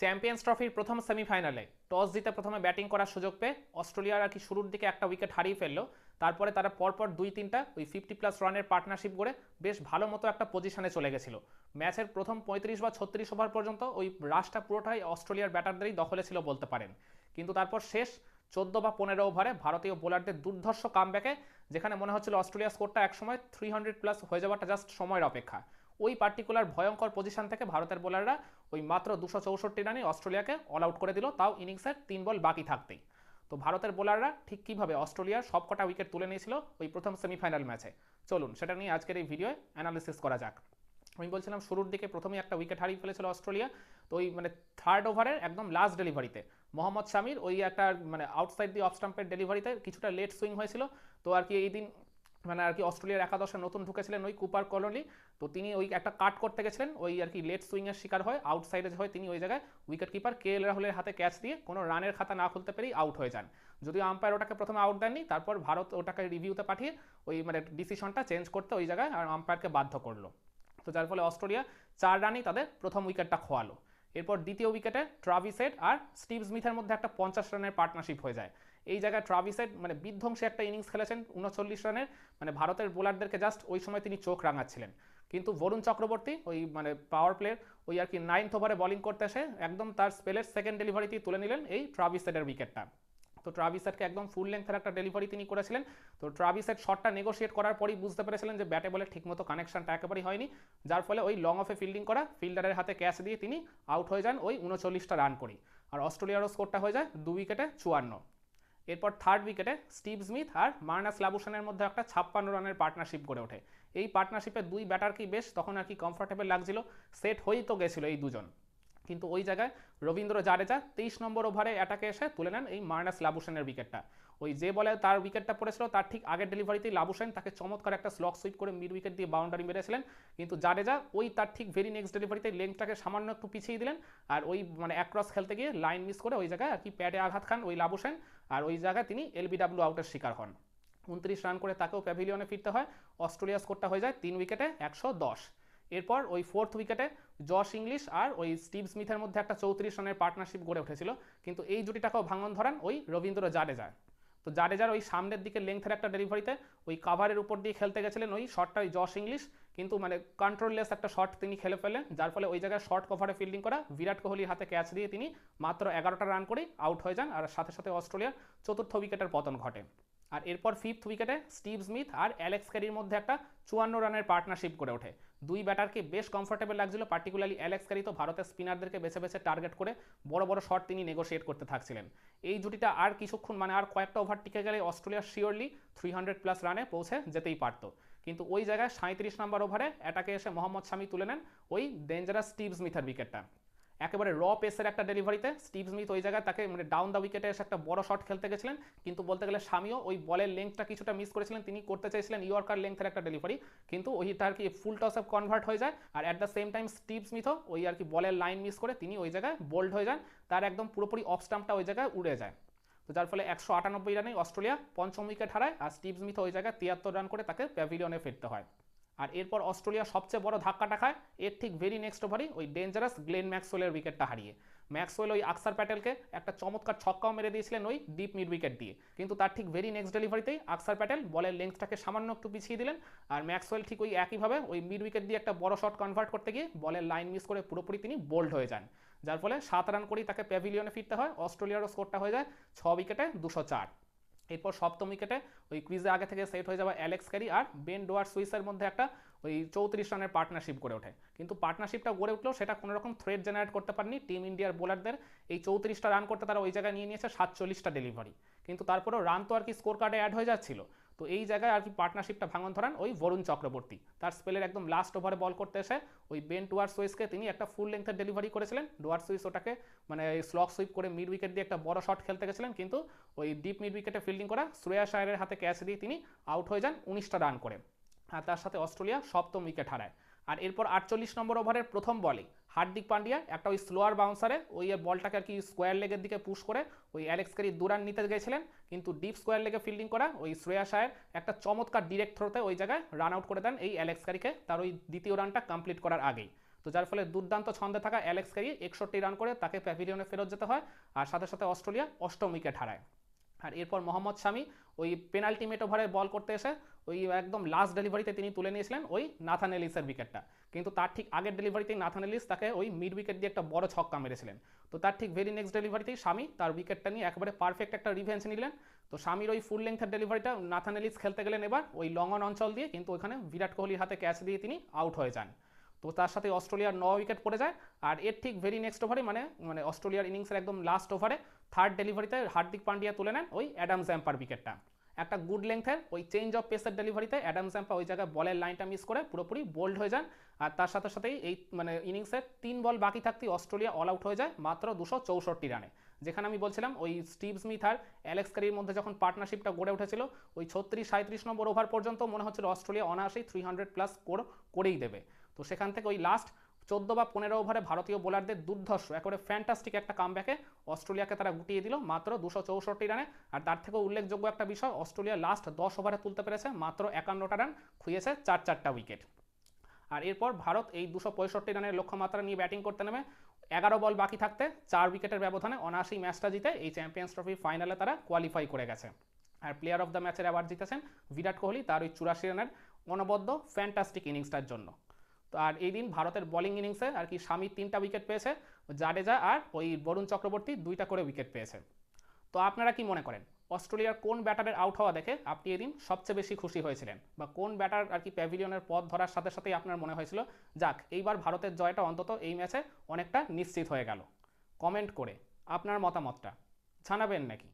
Champions ট্রফির প্রথম সেমিফাইনালে টস জিতে প্রথমে ব্যাটিং করার সুযোগ পেয়ে অস্ট্রেলিয়ার আর কি শুরুর দিকে একটা উইকেট হারিয়ে ফেলল। তারপরে তারা পরপর দুই তিনটা ওই ফিফটি প্লাস রানের পার্টনারশিপ করে বেশ ভালো মতো একটা পজিশনে চলে গেছিল। ম্যাচের প্রথম পঁয়ত্রিশ বা ছত্রিশ ওভার পর্যন্ত ওই রাশটা পুরোটাই অস্ট্রেলিয়ার ব্যাটারদেরই দখলে ছিল বলতে পারেন। কিন্তু তারপর শেষ চোদ্দ বা পনেরো ওভারে ভারতীয় বোলারদের দুর্ধর্ষ কামব্যাকে যেখানে মনে হচ্ছিল অস্ট্রেলিয়া স্কোরটা একসময় থ্রি হান্ড্রেড প্লাস হয়ে যাওয়াটা জাস্ট সময়ের অপেক্ষা। ওই পার্টিকুলার ভয়ঙ্কর পজিশন থেকে ভারতের বোলাররা ওই মাত্র দুশো চৌষট্টি রানে অস্ট্রেলিয়াকে অল আউট করে দিল। তাও ইনিংসের তিন বল বাকি থাকতেই। তো ভারতের বোলাররা ঠিক কীভাবে অস্ট্রেলিয়ার সবকটা উইকেট তুলে নিয়েছিল ওই প্রথম সেমিফাইনাল ম্যাচে চলুন, সেটা নিয়ে আজকের এই ভিডিওয়ে অ্যানালিসিস করা যাক। আমি বলছিলাম, শুরুর দিকে প্রথমেই একটা উইকেট হারিয়ে ফেলেছিল অস্ট্রেলিয়া। তো ওই মানে থার্ড ওভারের একদম লাস্ট ডেলিভারিতে মোহাম্মদ শামির ওই একটা মানে আউটসাইড দি অফ স্টাম্পের ডেলিভারিতে কিছুটা লেট সুইং হয়েছিল। তো আর কি এই দিন মানে আর কি অস্ট্রেলিয়ার একাদশে নতুন ঢুকেছিলেন ওই কুপার কলোনি। তো তিনি ওই একটা কাট করতে গেছিলেন, ওই আর কি লেট সুইংয়ের শিকার হয় আউটসাইডে হয় তিনি ওই জায়গায় উইকেট কিপার কে এল রাহুলের হাতে ক্যাচ দিয়ে কোনো রানের খাতা না খুলতে পেরেই আউট হয়ে যান। যদিও আম্পায়ার ওটাকে প্রথমে আউট দেননি, তারপর ভারত ওটাকে রিভিউতে পাঠিয়ে ওই মানে ডিসিশনটা চেঞ্জ করতে ওই জায়গায় আর আম্পায়ারকে বাধ্য করল। তো যার ফলে অস্ট্রেলিয়া চার রানই তাদের প্রথম উইকেটটা খোয়ালো। এরপর দ্বিতীয় উইকেটে ট্রাভিসেট আর স্টিভ স্মিথের মধ্যে একটা পঞ্চাশ রানের পার্টনারশিপ হয়ে যায়। এই জায়গায় ট্রাভিসেট মানে বিধ্বংসী একটা ইনিংস খেলেছেন, উনচল্লিশ রানের। মানে ভারতের বোলারদেরকে জাস্ট ওই সময় তিনি চোখ রাঙাচ্ছিলেন। কিন্তু বরুণ চক্রবর্তী ওই মানে পাওয়ার প্লেয়ার ওই আর কি নাইনথ ওভারে বলিং করতে এসে একদম তার স্পেলের সেকেন্ড ডেলিভারিতেই তুলে নিলেন এই ট্রাভিসেটের উইকেটটা তো ট্রাভিসেটকে একদম ফুল লেন্থের একটা ডেলিভারি তিনি করেছিলেন। তো ট্রাভিসেট শটটা নেগোশিয়েট করার পরই বুঝতে পেরেছিলেন যে ব্যাটে বলে ঠিকমতো কানেকশনটা একেবারেই হয়নি। যার ফলে ওই লং অফে ফিল্ডিং করা ফিল্ডারের হাতে ক্যাচ দিয়ে তিনি আউট হয়ে যান ওই উনচল্লিশটা রান করেই। আর অস্ট্রেলিয়ারও স্কোরটা হয়ে যায় দু উইকেটে চুয়ান্ন। এরপর থার্ড উইকেটে স্টিভ স্মিথ আর মার্নাস লাবুসানের মধ্যে একটা ছাপ্পান্ন রানের পার্টনারশিপ গড়ে ওঠে। এই পার্টনারশিপে দুই ব্যাটারকেই বেশ, তখন আর কি কমফর্টেবল লাগছিল। সেট হয়েই তো গেছিল এই দুজন। কিন্তু ওই জায়গায় রবীন্দ্র জাডেজা তেইশ নম্বর ওভারে অ্যাটাকে এসে তুলে নেন এই মার্নাস লাবুসেনের উইকেটটা ওই যে বলে তার উইকেটটা পড়েছিল, তার ঠিক আগের ডেলিভারিতেই লাবুসেন তাকে চমৎকার একটা স্লক সুইপ করে মিড উইকেট দিয়ে বাউন্ডারি মেরেছিলেন। কিন্তু জাডেজা ওই তার ঠিক ভেরি নেক্সট ডেলিভারিতে লেংথটাকে সামান্য একটু পিছিয়ে দিলেন আর ওই মানে অ্যাক্রস খেলতে গিয়ে লাইন মিস করে ওই জায়গায় আর কি প্যাডে আঘাত খান ওই লাবুসেন আর ওই জায়গায় তিনি এলবিডাব্লিউ আউটের শিকার হন। উনত্রিশ রান করে তাকেও প্যাভিলিয়নে ফিরতে হয়। অস্ট্রেলিয়া স্কোরটা হয়ে যায় তিন উইকেটে একশো দশ। এরপর ওই ফোর্থ উইকেটে জশ ইংলিশ আর ওই স্টিভ স্মিথের মধ্যে একটা চৌত্রিশ রানের পার্টনারশিপ গড়ে উঠেছিল। কিন্তু এই জুটিটাকেও ভাঙন ধরান ওই রবীন্দ্র জাডেজা। তো জাডেজার ওই সামনের দিকে লেংথের একটা ডেলিভারিতে ওই কাভারের উপর দিয়ে খেলতে গেছিলেন ওই শটটা ওই জশ ইংলিশ কিন্তু মানে কন্ট্রোললেস একটা শট তিনি খেলে ফেলেন যার ফলে ওই জায়গায় শর্ট কভারে ফিল্ডিং করা বিরাট কোহলির হাতে ক্যাচ দিয়ে তিনি মাত্র এগারোটা রান করেই আউট হয়ে যান। আর সাথে সাথে অস্ট্রেলিয়ার চতুর্থ উইকেটের পতন ঘটে। আর এরপর ফিফথ উইকেটে স্টিভ স্মিথ আর অ্যালেক্স ক্যারির মধ্যে একটা চুয়ান্ন রানের পার্টনারশিপ করে ওঠে। দুই ব্যাটারকে বেশ কমফোর্টেবল লাগছিল। পার্টিকুলারলি অ্যালেক্স ক্যারি তো ভারতের স্পিনারদেরকে বেছে বেছে টার্গেট করে বড় বড় শট তিনি নেগোসিয়েট করতে থাকছিলেন। এই জুটিটা আর কিছুক্ষণ মানে আর কয়েকটা ওভার টিকে গেলে Australia surely three hundred plus রানে পৌঁছে যেতেই পারত। কিন্তু ওই জায়গায় সাঁত্রিশ নম্বর ওভারে অ্যাটাকে এসে মোহাম্মদ শামি তুলে নেন ওই ডেঞ্জারাস স্টিভ স্মিথের উইকেটটা একেবারে র পেসের একটা ডেলিভারিতে স্টিভ স্মিথ ওই জায়গায় তাকে মানে ডাউন দ্য উইকেটে এসে একটা বড় শট খেলতে গেছিলেন। কিন্তু বলতে গেলে স্বামীও ওই বলের লেংথটা কিছুটা মিস করেছিলেন। তিনি করতে চাইছিলেন ইয়র্কার লেংথের একটা ডেলিভারি কিন্তু ওইটা আর কি ফুল টস অফ কনভার্ট হয়ে যায় আর at the same time Steve স্মিথও ওই আর কি বলের লাইন মিস করে তিনি ওই জায়গায় বোল্ড হয়ে যান। তার একদম পুরোপুরি অফ স্টাম্পটা ওই জায়গায় উড়ে যায়। তো যার ফলে একশো আটানব্বই রানে অস্ট্রেলিয়া পঞ্চম উইকেট হারায় আর স্টিভ স্মিথ ওই জায়গায় তিয়াত্তর রান করে তাকে প্যাভিলিয়নে ফিরতে হয়। আর এরপর অস্ট্রেলিয়া সবচেয়ে বড় ধাক্কাটা খায়, এর ঠিক ভেরি নেক্সট ওভারই ওই ডেঞ্জারাস গ্লেন ম্যাক্সওয়েলের উইকেটটা হারিয়ে। ম্যাক্সওয়েল ওই আকসার প্যাটেলকে একটা চমৎকার ছক্কাও মেরে দিয়েছিলেন ওই ডিপ মিড উইকেট দিয়ে। কিন্তু তার ঠিক ভেরি নেক্সট ডেলিভারিতেই আকসার প্যাটেল বলের লেন্থটাকে সামান্য একটু পিছিয়ে দিলেন আর ম্যাক্সওয়েল ঠিক ওই একইভাবে ওই মিড উইকেট দিয়ে একটা বড় শট কনভার্ট করতে গিয়ে বলের লাইন মিস করে পুরোপুরি তিনি বোল্ড হয়ে যান। যার ফলে সাত রান করেই তাকে প্যাভিলিয়নে ফিরতে হয়, অস্ট্রেলিয়ারও স্কোরটা হয়ে যায় ছ উইকেটে দুশো চার। এরপর সপ্তম উইকেটে ওই ক্রিজে আগে থেকে সেট হয়ে যাওয়া অ্যালেক্স ক্যারি আর বেন ডোয়ার সুইসের মধ্যে একটা ওই চৌত্রিশ রানের পার্টনারশিপ গড়ে ওঠে। কিন্তু পার্টনারশিপটা গড়ে উঠলেও সেটা কোনো রকম থ্রেড জেনারেট করতে পারেনি। টিম ইন্ডিয়ার বোলারদের এই চৌত্রিশটা রান করতে তারা ওই জায়গায় নিয়ে নিয়েছে সাতচল্লিশটা ডেলিভারি কিন্তু তারপরেও রান তো আর কি স্কোর কার্ডে অ্যাড হয়ে যাচ্ছিল। তো এই জায়গায় আর কি পার্টনারশিপটা ভাঙন ধরান ওই বরুণ চক্রবর্তী তার স্পেলের একদম লাস্ট ওভারে বল করতে এসে ওই বেন টুয়ার সুইসকে তিনি একটা ফুল লেন্থের ডেলিভারি করেছিলেন। ডুয়ার সুইস ওটাকে মানে স্লক সুইপ করে মিড উইকেট দিয়ে একটা বড় শট খেলতে গেছিলেন, কিন্তু ওই ডিপ মিড উইকেটে ফিল্ডিং করা শ্রেয়া শায়ারের হাতে ক্যাচ দিয়ে তিনি আউট হয়ে যান উনিশটা রান করে। আর তার সাথে অস্ট্রেলিয়া সপ্তম উইকেট হারায়। আর এরপর আটচল্লিশ নম্বর ওভারের প্রথম বলে হার্দিক পান্ডিয়া একটা ওই স্লোয়ার বাউন্সারে ওই বলটাকে আর কি স্কোয়ার লেগের দিকে পুশ করে, ওই অ্যালেক্স ক্যারি দু রান নিতে গেছিলেন, কিন্তু ডিপ স্কোয়ার লেগে ফিল্ডিং করা, ওই শ্রেয়া শায়ের একটা চমৎকার ডিরেক্ট থ্রোতে ওই জায়গায় রান আউট করে দেন এই অ্যালেক্স ক্যারিকে তার ওই দ্বিতীয় রানটা কমপ্লিট করার আগেই। তো যার ফলে দুর্দান্ত ছন্দে থাকা অ্যালেক্স ক্যারি একষট্টি রান করে তাকে প্যাভিলিয়নে ফেরত যেতে হয়, আর সাথে সাথে অস্ট্রেলিয়া অষ্টম উইকেট হারায়। আর এরপর মোহাম্মদ শামি ওই পেনাল্টিমেট ওভারে বল করতে এসে ওই একদম লাস্ট ডেলিভারিতে তিনি তুলে নিয়েছিলেন ওই নাথান এলিসের উইকেটটা কিন্তু তার ঠিক আগের ডেলিভারিতেই নাথান এলিস তাকে ওই মিড উইকেট দিয়ে একটা বড় ছক্কা মেরেছিলেন। তো তার ঠিক ভেরি নেক্সট ডেলিভারিতেই স্বামী তার উইকেটটা নিয়ে একেবারে পারফেক্ট একটা রিভেঞ্জ নিলেন। তো স্বামীর ওই ফুল লেংথের ডেলিভারিটা নাথান এলিস খেলতে গেলেন এবার ওই লং অন অঞ্চল দিয়ে কিন্তু ওখানে বিরাট কোহলির হাতে ক্যাচ দিয়ে তিনি আউট হয়ে যান। তো তার সাথে অস্ট্রেলিয়ার ন উইকেট পড়ে যায়। আর এর ঠিক ভেরি নেক্সট ওভারে মানে মানে অস্ট্রেলিয়ার ইনিংসের একদম লাস্ট ওভারে থার্ড ডেলিভারিতে হার্দিক পান্ডিয়া তুলে নেন ওই অ্যাডাম জ্যাম্পার উইকেটটা। একটা গুড লেংথের ওই চেঞ্জ অফ পেসের ডেলিভারিতে অ্যাডাম জ্যাম্পা ওই জায়গায় বলের লাইনটা মিস করে পুরোপুরি বোল্ড হয়ে যান। আর তার সাথে সাথেই এই মানে ইনিংসের তিন বল বাকি থাকতেই অস্ট্রেলিয়া অল আউট হয়ে যায় মাত্র দুশো চৌষট্টি রানে যেখানে আমি বলছিলাম ওই স্টিভ স্মিথ আর অ্যালেক্স কারির মধ্যে যখন পার্টনারশিপটা গড়ে উঠেছিল, ওই ছত্রিশ সাঁত্রিশ নম্বর ওভার পর্যন্ত মনে হচ্ছিল অস্ট্রেলিয়া অনায়াসেই থ্রি হান্ড্রেড প্লাস স্কোর করেই দেবে। তো সেখান থেকে ওই লাস্ট চোদ্দ বা পনেরো ওভারে ভারতীয় বোলারদের দুর্ধর্ষ। একেবারে ফ্যান্টাস্টিক একটা কামব্যাকে অস্ট্রেলিয়াকে তারা গুটিয়ে দিল মাত্র দুশো চৌষট্টি রানে। আর তার থেকেও উল্লেখযোগ্য একটা বিষয়, অস্ট্রেলিয়া লাস্ট দশ ওভারে তুলতে পেরেছে, মাত্র একান্নটা রান খুইয়েছে চার চারটা উইকেট আর এরপর ভারত এই দুশো পঁয়ষট্টি রানের লক্ষ্যমাত্রা নিয়ে ব্যাটিং করতে নেমে এগারো বল বাকি থাকতে চার উইকেটের ব্যবধানে অনায়াসী ম্যাচটা জিতে এই চ্যাম্পিয়ন্স ট্রফি ফাইনালে তারা কোয়ালিফাই করে গেছে। আর প্লেয়ার অফ দ্য ম্যাচের অ্যাওয়ার্ড জিতেছেন বিরাট কোহলি তার ওই চুরাশি রানের অনবদ্য ফ্যান্টাস্টিক ইনিংসটার জন্য। তো আর এই দিন ভারতের বোলিং ইনিংসে আর কি স্বামী তিনটা উইকেট পেয়েছে, জাডেজা আর ওই বরুণ চক্রবর্তী দুইটা করে উইকেট পেয়েছে। তো আপনারা কি মনে করেন, অস্ট্রেলিয়ার কোন ব্যাটারের আউট হওয়া দেখে আপনি এদিন সবচেয়ে বেশি খুশি হয়েছিলেন? বা কোন ব্যাটার আর কি প্যাভিলিয়নের পথ ধরার সাথে সাথেই আপনার মনে হয়েছিল, যাক, এইবার ভারতের জয়টা অন্তত এই ম্যাচে অনেকটা নিশ্চিত হয়ে গেল? কমেন্ট করে আপনার মতামতটা জানাবেন নাকি?